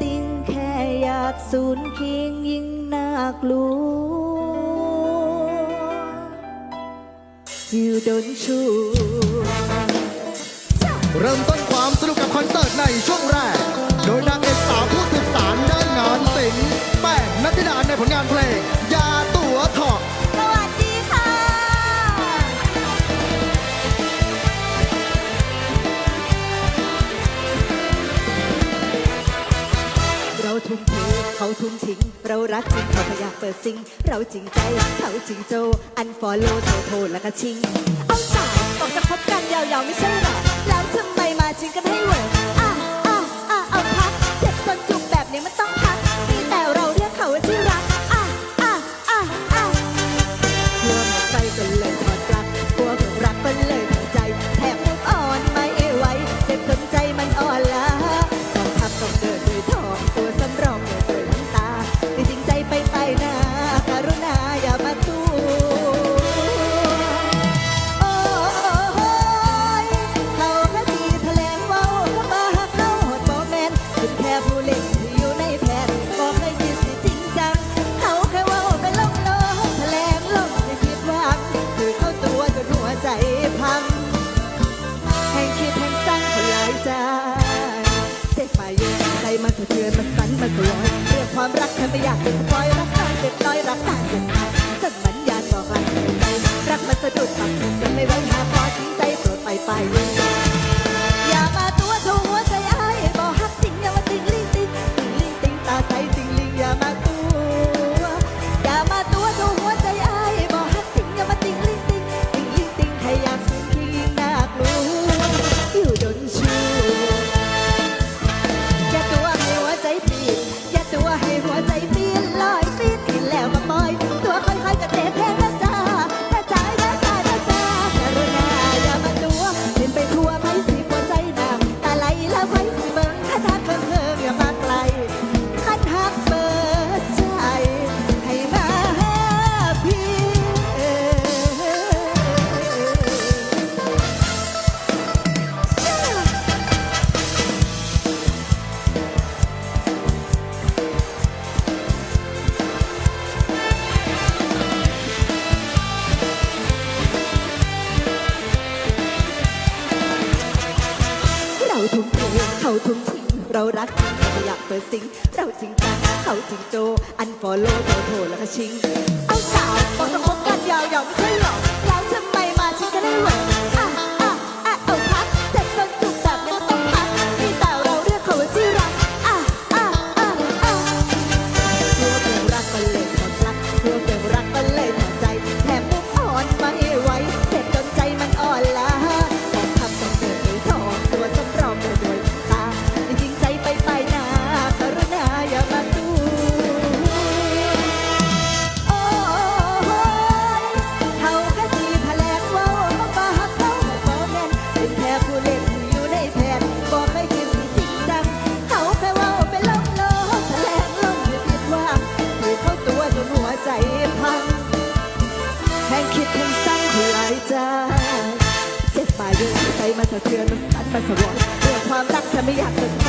ติงแค่อยากสูญเคียงยิ่งนากลัวยู่ดนชูเริ่มต้นความสนุกกับคอนเสิร์ตในช่วงแรก โดยนางเอกสาวผู้สืบสารด้านงานสิงแป้งนัทธิดาในผลงานเพลงาทุ่มทิ้ง เรารักจริงเขาพยายามเปิดซิง เราจริงใจ เขาจริงโจ อันฟอลโล่โทรโทรแล้วก็ชิง เอาสาวบอกจะพบกันยาวๆไม่ใช่หรอ แล้วทำไมมาชิงกันให้เวอร์ มันสะเทือนมันสั่นมันสลอยเรื่องความรักฉันไม่อยากเป็นปล่อยรักตานเจ็บน้อยรักตานเจ็บนานฉันมันอยากบอกรักใจรักมันสะดุดปัก เขาทุ่มเทเขาทุ่มทิ้งเรารักจริงเรอยากเปิดซิงเราจริงจังเขาจริงโจอันฟอลโล่เราโทรแล้วก็ชิง เอาสาวบอกจะคบกันยาวๆไม่ใช่หรอกแล้วทำไมมาชิ้งกันได้ไหอะเทือนมันสะท้นมันสะวอนเรื่องความรักฉันไม่อยากเนใจ